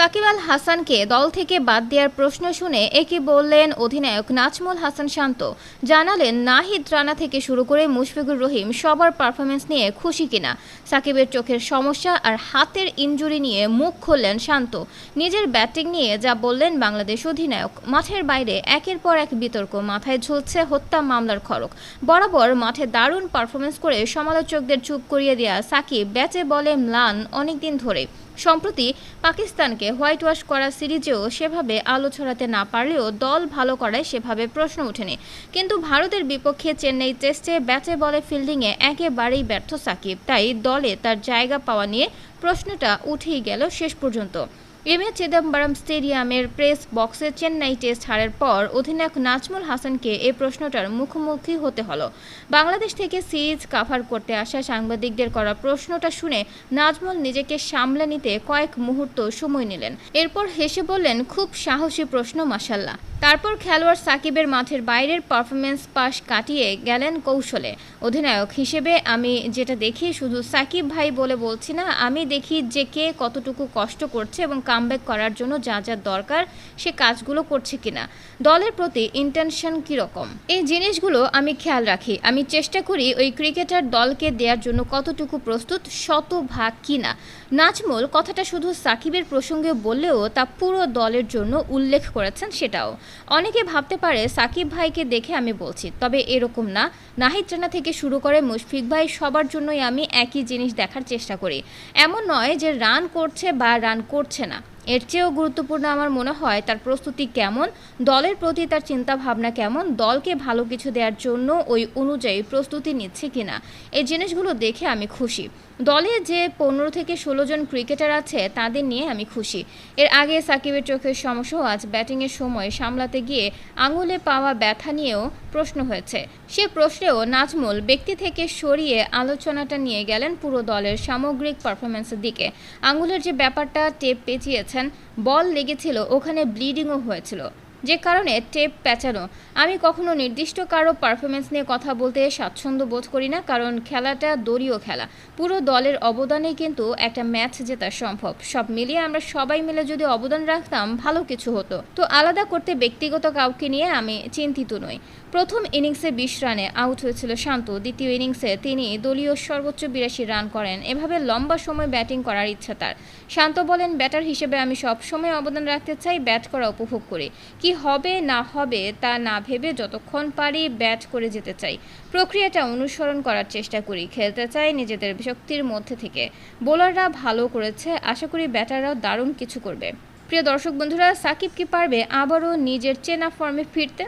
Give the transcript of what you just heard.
সাকিব আল হাসানকে দল থেকে বাদ দেওয়ার প্রশ্ন শুনে একে বললেন অধিনায়ক নাজমুল হাসান শান্ত। জানালেন, নাহিদ রানা থেকে শুরু করে মুশফিকুর রহিম সবার পারফরমেন্স নিয়ে খুশি কিনা। সাকিবের চোখের সমস্যা আর হাতের ইনজুরি নিয়ে মুখ খুললেন শান্ত। নিজের ব্যাটিং নিয়ে যা বললেন বাংলাদেশ অধিনায়ক, মাঠের বাইরে একের পর এক বিতর্ক, মাথায় ঝুলছে হত্যা মামলার খড়ক বরাবর মাঠে দারুণ পারফরমেন্স করে সমালোচকদের চুপ করিয়ে দেওয়া সাকিব ব্যাচে বলে ম্লান অনেকদিন ধরে। সম্প্রতি পাকিস্তানকে হোয়াইট ওয়াশ করা সিরিজেও সেভাবে আলো ছড়াতে না পারলেও দল ভালো করায় সেভাবে প্রশ্ন ওঠেনি। কিন্তু ভারতের বিপক্ষে চেন্নাই টেস্টে ব্যাটে বলে ফিল্ডিংয়ে একেবারেই ব্যর্থ সাকিব। তাই দলে তার জায়গা পাওয়া নিয়ে প্রশ্নটা উঠেই গেল শেষ পর্যন্ত। এম এ চিদম্বরম স্টেডিয়ামের প্রেস বক্সে চেন্নাই টেস্ট হারের পর অধিনায়ক নাজমুল হাসানকে এ প্রশ্নটার মুখোমুখি হতে হলো। বাংলাদেশ থেকে সিরিজ কাভার করতে আসা সাংবাদিকদের করা প্রশ্নটা শুনে নাজমুল নিজেকে সামলে নিতে কয়েক মুহূর্ত সময় নিলেন। এরপর হেসে বললেন, খুব সাহসী প্রশ্ন মাসাল্লাহ তারপর খেলোয়াড় সাকিবের মাঠের বাইরের পারফরমেন্স পাশ কাটিয়ে গেলেন কৌশলে। অধিনায়ক হিসেবে আমি যেটা দেখি, শুধু সাকিব ভাই বলে বলছি না, আমি দেখি যে কে কতটুকু কষ্ট করছে এবং কামব্যাক করার জন্য যা যা দরকার সে কাজগুলো করছে কিনা। দলের প্রতি ইন্টেনশন কীরকম? এই জিনিসগুলো আমি খেয়াল রাখি। আমি চেষ্টা করি ওই ক্রিকেটার দলকে দেওয়ার জন্য কতটুকু প্রস্তুত, শতভাগ কিনা। নাজমুল কথাটা শুধু সাকিবের প্রসঙ্গে বললেও তা পুরো দলের জন্য উল্লেখ করেছেন সেটাও। অনেকে ভাবতে পারে সাকিব ভাইকে দেখে আমি বলছি, তবে এরকম না। নাহিদ রানা থেকে শুরু করে মুশফিক ভাই, সবার জন্যই আমি একই জিনিস দেখার চেষ্টা করি। এমন নয় যে রান করছে বা রান করছে না। এর চেয়েও গুরুত্বপূর্ণ আমার মনে হয় তার প্রস্তুতি কেমন, দলের প্রতি তার চিন্তা ভাবনা কেমন, দলকে ভালো কিছু দেওয়ার জন্য ওই অনুযায়ী প্রস্তুতি নিচ্ছে কিনা, এই জিনিসগুলো দেখে আমি খুশি। দলে যে পনেরো থেকে ষোলো জন ক্রিকেটার আছে তাদের নিয়ে আমি খুশি। এর আগে সাকিবের চোখের সমস্যাও আজ ব্যাটিংয়ের সময় সামলাতে গিয়ে আঙুলে পাওয়া ব্যথা নিয়েও প্রশ্ন হয়েছে। সে প্রশ্নেও নাজমুল ব্যক্তি থেকে সরিয়ে আলোচনাটা নিয়ে গেলেন পুরো দলের সামগ্রিক পারফরমেন্সের দিকে। আঙুলের যে ব্যাপারটা টেপ পেঁচিয়েছেন বল লেগেছিল ওখানে ব্লিডিংও হয়েছিল। যে কারণে টেপ পেঁচানো। আমি কখনো নির্দিষ্ট কারও পারফরমেন্স নিয়ে কথা বলতে স্বাচ্ছন্দ্য বোধ করি না, কারণ খেলাটা দলীয় খেলা। পুরো দলের অবদানেই কিন্তু একটা ম্যাচ জেতা সম্ভব। সব মিলিয়ে আমরা সবাই মিলে যদি অবদান রাখতাম, ভালো কিছু হতো। তো আলাদা করতে ব্যক্তিগত কাউকে নিয়ে আমি চিন্তিত নই। প্রথম ইনিংসে বিশ রানে আউট হয়েছিল শান্ত, দ্বিতীয় ইনিংসে তিনি দলীয় সর্বোচ্চ বিরাশি রান করেন। এভাবে লম্বা সময় ব্যাটিং করার ইচ্ছা তার। শান্ত বলেন, ব্যাটার হিসেবে আমি সবসময় অবদান রাখতে চাই, ব্যাট করা উপভোগ করি। কি হবে, না হবে, তা না ভেবে যতক্ষণ পারি ব্যাট করে যেতে চাই। প্রক্রিয়াটা অনুসরণ করার চেষ্টা করি, খেলতে চাই নিজেদের শক্তির মধ্যে থেকে। বোলাররা ভালো করেছে, আশা করি ব্যাটাররাও দারুণ কিছু করবে। প্রিয় দর্শক বন্ধুরা, সাকিব কি পারবে আবারও নিজের চেনা ফর্মে ফিরতে?